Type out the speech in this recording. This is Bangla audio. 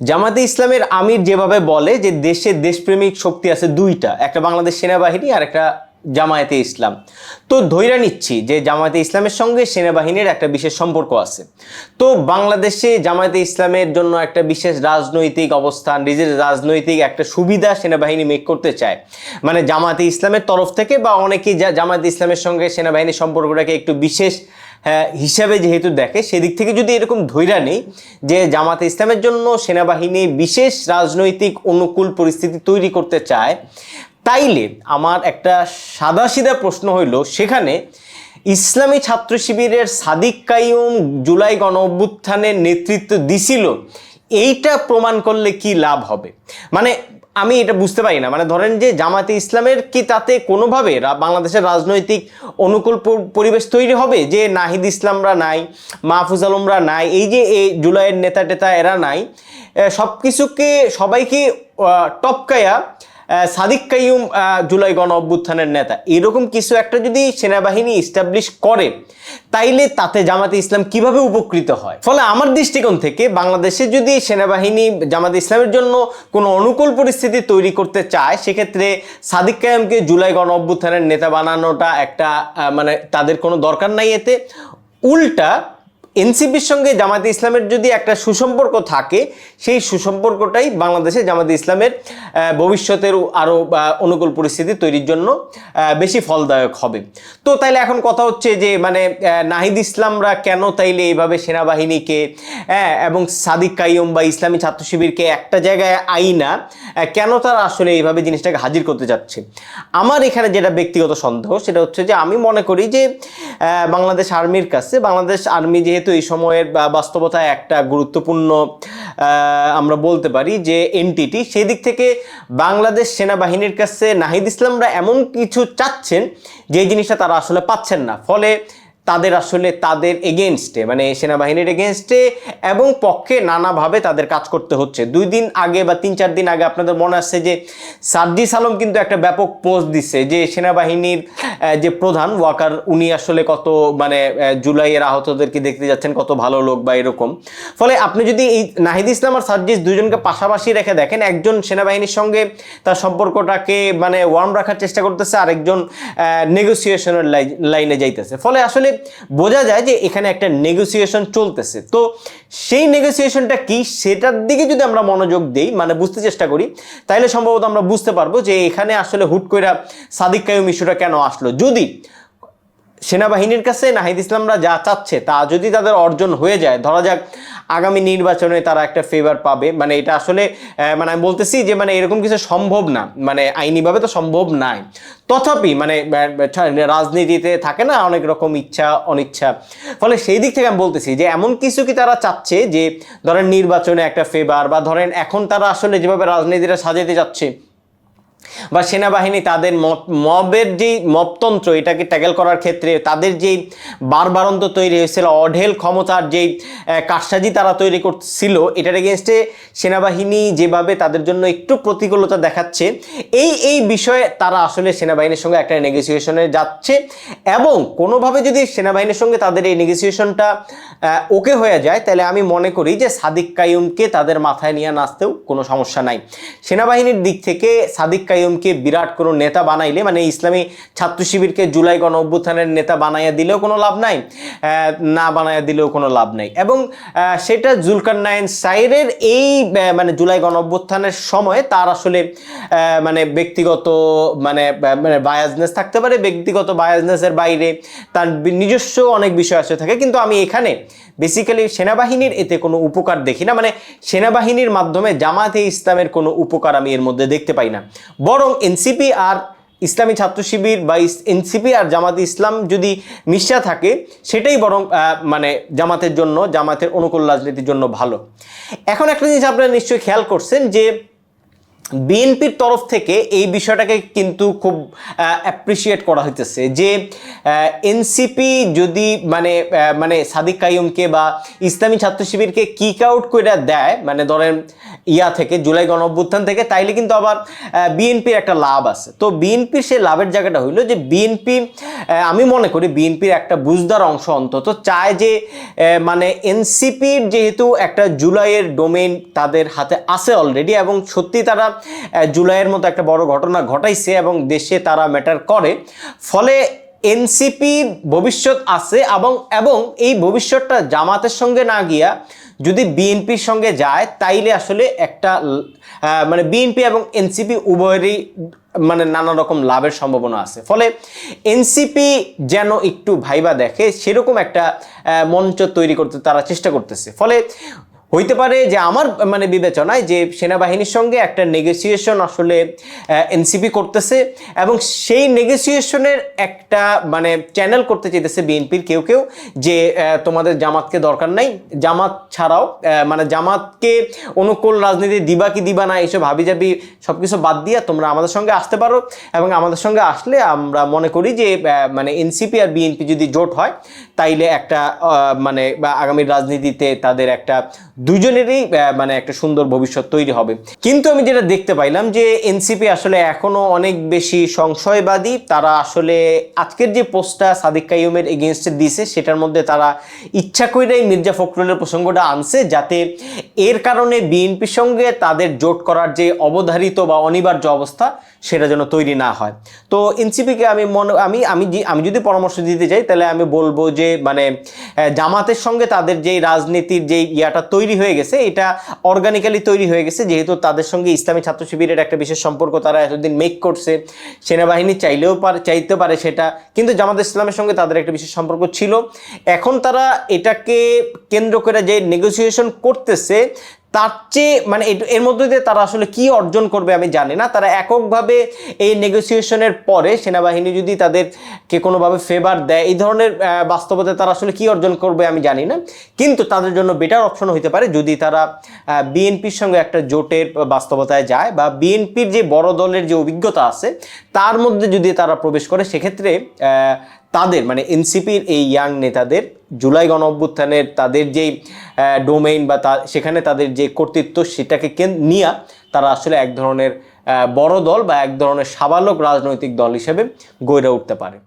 জামাতে ইসলামের আমির যেভাবে বলে যে দেশে দেশপ্রেমিক শক্তি আছে দুইটা, একটা বাংলাদেশ সেনাবাহিনী আর একটা জামায়াতে ইসলাম। তো ধৈরা নিচ্ছি যে জামায়াতে ইসলামের সঙ্গে সেনাবাহিনীর একটা বিশেষ সম্পর্ক আছে। তো বাংলাদেশে জামায়াতে ইসলামের জন্য একটা বিশেষ রাজনৈতিক অবস্থান, নিজের রাজনৈতিক একটা সুবিধা সেনাবাহিনী মেক করতে চায়। মানে জামায়াতে ইসলামের তরফ থেকে বা অনেকেই জামায়াতে ইসলামের সঙ্গে সেনাবাহিনীর সম্পর্কটাকে একটু বিশেষ হিসাবে যেহেতু দেখে, সেদিক থেকে যদি এরকম ধৈরা নেই যে জামাতে ইসলামের জন্য সেনাবাহিনী বিশেষ রাজনৈতিক অনুকূল পরিস্থিতি তৈরি করতে চায়, তাইলে আমার একটা সাদাসিধা প্রশ্ন হইল, সেখানে ইসলামী ছাত্র শিবিরের সাদিক কাইম জুলাই গণ অভ্যুত্থানের নেতৃত্ব দিছিল, এইটা প্রমাণ করলে কি লাভ হবে? মানে আমি এটা বুঝতে পারি না। মানে ধরেন যে জামাতে ইসলামের কি তাতে কোনোভাবে বাংলাদেশের রাজনৈতিক অনুকূল পরিবেশ তৈরি হবে? যে নাহিদ ইসলামরা নাই, মাহফুজ আলমরা নাই, এই যে এই জুলাইয়ের নেতা টেতা এরা নাই সব কিছুকে সবাইকে টপকায়া সাদিক কাইয়ুম জুলাই গণ অভ্যুত্থানের নেতা। এরকম কিছু একটা যদি সেনাবাহিনী ইস্টাবলিশ করে, তাইলে তাতে জামাতে ইসলাম কীভাবে উপকৃত হয়? ফলে আমার দৃষ্টিকোণ থেকে বাংলাদেশে যদি সেনাবাহিনী জামাতে ইসলামের জন্য কোনো অনুকূল পরিস্থিতি তৈরি করতে চায়, সেক্ষেত্রে সাদিক কায়ামকে জুলাই গণ অভ্যুত্থানের নেতা বানানোটা একটা মানে তাদের কোনো দরকার নাই এতে। উল্টা এনসিপির সঙ্গে জামাতে ইসলামের যদি একটা সুসম্পর্ক থাকে সেই সুসম্পর্কটাই বাংলাদেশে জামাতে ইসলামের ভবিষ্যতের আরও অনুকূল পরিস্থিতি তৈরির জন্য বেশি ফলদায়ক হবে। তো তাইলে এখন কথা হচ্ছে যে মানে নাহিদ ইসলামরা কেন তাইলে এইভাবে সেনাবাহিনীকে হ্যাঁ, এবং সাদিক কাইয়ুম বা ইসলামী ছাত্র শিবিরকে একটা জায়গায় আইনা কেন তারা আসলে এইভাবে জিনিসটাকে হাজির করতে যাচ্ছে আমার এখানে যেটা ব্যক্তিগত সন্দেহ সেটা হচ্ছে যে আমি মনে করি যে বাংলাদেশ আর্মির কাছে বাংলাদেশ আর্মি যেহেতু এই সময়ের বাস্তবতা একটা গুরুত্বপূর্ণ আমরা বলতে পারি যে এনটিটি সেই দিক থেকে বাংলাদেশ সেনাবাহিনীর কাছে নাহিদ ইসলামরা এমন কিছু চাচ্ছেন যে জিনিসটা তারা আসলে পাচ্ছেন না। ফলে তাদের আসলে তাদের এগেনস্টে মানে সেনাবাহিনীর এগেনস্টে এবং পক্ষে নানাভাবে তাদের কাজ করতে হচ্ছে। দুই দিন আগে বা তিন চার দিন আগে আপনাদের মনে আসছে যে সার্জিস আলম কিন্তু একটা ব্যাপক পোস্ট দিচ্ছে যে সেনাবাহিনীর যে প্রধান ওয়াকার, উনি আসলে কত মানে জুলাইয়ের আহতদেরকে দেখতে যাচ্ছেন, কত ভালো লোক বা এরকম। ফলে আপনি যদি এই নাহিদ ইসলাম আর সার্জিস দুজনকে পাশাপাশি রেখে দেখেন, একজন সেনাবাহিনীর সঙ্গে তার সম্পর্কটাকে মানে ওয়ার্ম রাখার চেষ্টা করতেছে আর আরেকজন নেগোসিয়েশনের লাইনে যাইতেছে। ফলে আসলে বোঝা যায় যে এখানে একটা নেগোসিয়েশন চলতেছে। তো সেই নেগোসিয়েশনটা কি? সেটার দিকে যদি আমরা মনোযোগ দিই মানে বুঝতে চেষ্টা করি তাহলে সম্ভবত আমরা বুঝতে পারব যে এখানে আসলে হুট করে সাদিক কায়ুম ইস্যুটা কেন আসলো। যদি সেনাবাহিনীর কাছে নাহিদ ইসলামরা যা চাচ্ছে তা যদি তাদের অর্জন হয়ে যায়, ধরা যাক আগামী নির্বাচনে তারা একটা ফেভার পাবে। মানে এটা আসলে মানে আমি বলতেছি যে মানে এরকম কিছু সম্ভব না। মানে আইনিভাবে তো সম্ভব নাই। তথাপি মানে রাজনীতিতে থাকে না অনেক রকম ইচ্ছা, অনিচ্ছা। ফলে সেই দিক থেকে আমি বলতেছি যে, এমন কিছু কি তারা চাচ্ছে যে, ধরেন নির্বাচনে একটা ফেভার বা ধরেন এখন তারা আসলে যেভাবে রাজনীতিটা সাজাতে যাচ্ছে বা সেনাবাহিনী তাদের মব- মবের যেই মপতন্ত্র এটাকে ট্যাকেল করার ক্ষেত্রে তাদের যেই বারবারন্ত তৈরি হয়েছিল, অঢেল ক্ষমতার যেই কারসাজি তারা তৈরি করছিল, এটার এগেনস্টে সেনাবাহিনী যেভাবে তাদের জন্য একটু প্রতিকূলতা দেখাচ্ছে, এই এই বিষয়ে তারা আসলে সেনাবাহিনীর সঙ্গে একটা নেগোসিয়েশনে যাচ্ছে এবং কোনোভাবে যদি সেনাবাহিনীর সঙ্গে তাদের এই নেগোসিয়েশনটা ওকে হয়ে যায়, তাহলে আমি মনে করি যে সাদিক কাইয়ুমকে তাদের মাথায় নিয়ে নাচতেও কোনো সমস্যা নাই। সেনাবাহিনীর দিক থেকে সাদিক কাইয়ুমকে বিরাট কোনো নেতা বানাইলে মানে ইসলামী ছাত্র শিবিরকে জুলাই গণ অভ্যুত্থানের নেতা বানাইয়া দিলেও কোনো লাভ নাই না বানাইয়া দিলেও কোনো লাভ নাই। এবং সেটা জুলকার নাইন সাইরের এই মানে জুলাই গণ অভ্যুত্থানের সময় তার আসলে মানে ব্যক্তিগত মানে মানে বায়াজনেস থাকতে পারে, ব্যক্তিগত বায়াজনেসের বাইরে তার নিজস্ব অনেক বিষয় আসে থাকে। কিন্তু আমি এখানে বেসিক্যালি সেনাবাহিনীর এতে কোনো উপকার দেখি না মানে সেনাবাহিনীর মাধ্যমে জামাতে ইসলামের কোনো উপকার আমি এর মধ্যে দেখতে পাই না। বরং এনসিপি আর ইসলামী ছাত্র শিবির বা এনসিপি আর জামাত ইসলাম যদি মিশা থাকে, সেটাই বরং মানে জামাতের জন্য, জামাতের অনুকূল রাজনীতির জন্য ভালো। এখন একটা জিনিস আপনারা নিশ্চয়ই খেয়াল করছেন যে বিএনপির তরফ থেকে এই বিষয়টাকে কিন্তু খুব অ্যাপ্রিসিয়েট করা হইতেছে যে এনসিপি যদি মানে মানে সাদিক কাইমকে বা ইসলামী ছাত্র শিবিরকে কিক আউট করে দেয় মানে ধরেন ইয়া থেকে, জুলাই গণ অভ্যুত্থান থেকে, তাইলে কিন্তু আবার বিএনপির একটা লাভ আছে। তো বিএনপির সেই লাভের জায়গাটা হইল যে বিএনপি আমি মনে করি বিএনপির একটা বুঝদার অংশ অন্তত চায় যে মানে এনসিপির যেহেতু একটা জুলাইয়ের ডোমেইন তাদের হাতে আছে অলরেডি এবং সত্যি তারা জুলাইয়ের মতো একটা বড় ঘটনা ঘটাইছে এবং দেশে তারা ম্যাটার করে। ফলে এনসিপি ভবিষ্যৎ আছে এবং এবং এই ভবিষ্যৎটা জামাতের সঙ্গে না গিয়া যদি বিএনপির সঙ্গে যায়, তাইলে আসলে একটা মানে বিএনপি এবং এনসিপি উভয়েরই মানে নানা রকম লাভের সম্ভাবনা আছে। ফলে এনসিপি যেন একটু ভাইবা দেখে, সেরকম একটা মঞ্চ তৈরি করতে তারা চেষ্টা করতেছে। ফলে হইতে পারে যে আমার মানে বিবেচনায় যে সেনাবাহিনীর সঙ্গে একটা নেগোসিয়েশন আসলে এনসিপি করতেছে এবং সেই নেগোসিয়েশনের একটা মানে চ্যানেল করতে চাইতেছে বিএনপির কেউ কেউ যে তোমাদের জামাতকে দরকার নাই। জামাত ছাড়াও মানে জামাতকে অনুকূল রাজনীতি দিবা কি দিবা না, এইসব হাবিজাবি সব কিছু বাদ দিয়ে তোমরা আমাদের সঙ্গে আসতে পারো এবং আমাদের সঙ্গে আসলে আমরা মনে করি যে মানে এনসিপি আর বিএনপি যদি জোট হয়, তাইলে একটা মানে আগামী রাজনীতিতে তাদের একটা দুজনেরই মানে একটা সুন্দর ভবিষ্যৎ তৈরি হবে। কিন্তু আমি যেটা দেখতে পাইলাম যে এনসিপি আসলে এখনও অনেক বেশি সংশয়বাদী। তারা আসলে আজকের যে পোস্টটা সাদিক কাইমের এগেনস্টে দিছে, সেটার মধ্যে তারা ইচ্ছা করেই মির্জা ফখরুলের প্রসঙ্গটা আনছে, যাতে এর কারণে বিএনপির সঙ্গে তাদের জোট করার যে অবধারিত বা অনিবার্য অবস্থা সেটা যেন তৈরি না হয়। তো এনসিপিকে আমি মনে, আমি আমি আমি যদি পরামর্শ দিতে চাই, তাহলে আমি বলব যে মানে জামাতের সঙ্গে তাদের যেই রাজনীতির যেই ইয়াটা তৈরি হয়ে গেছে, এটা অর্গানিক্যালি তৈরি হয়ে গেছে, যেহেতু তাদের সঙ্গে ইসলামী ছাত্র শিবিরের একটা বিশেষ সম্পর্ক তারা এতদিন মেক করছে, সেনাবাহিনী চাইলেও পারে চাইতে পারে সেটা, কিন্তু জামাত ইসলামের সঙ্গে তাদের একটা বিশেষ সম্পর্ক ছিল। এখন তারা এটাকে কেন্দ্র করে যে নেগোসিয়েশন করতেছে তার চেয়ে মানে এর মধ্যে দিয়ে তারা আসলে কি অর্জন করবে আমি জানি না। তারা এককভাবে এই নেগোসিয়েশনের পরে সেনাবাহিনী যদি তাদেরকে কোনোভাবে ফেভার দেয় এই ধরনের আহ, বাস্তবতায় তারা আসলে কি অর্জন করবে আমি জানি না। কিন্তু তাদের জন্য বেটার অপশন হতে পারে যদি তারা বিএনপির সঙ্গে একটা জোটের বাস্তবতায় যায় বা বিএনপির যে বড় দলের যে অভিজ্ঞতা আছে তার মধ্যে যদি তারা প্রবেশ করে সেক্ষেত্রে তাদের মানে এনসিপির এই ইয়াং নেতাদের, জুলাই গণ অভ্যুত্থানের তাদের যেই ডোমেইন বা তা, সেখানে তাদের যে কর্তৃত্ব সেটাকে নিয়ে তারা আসলে এক ধরনের বড় দল বা এক ধরনের সাবালক রাজনৈতিক দল হিসেবে গড়ে উঠতে পারে।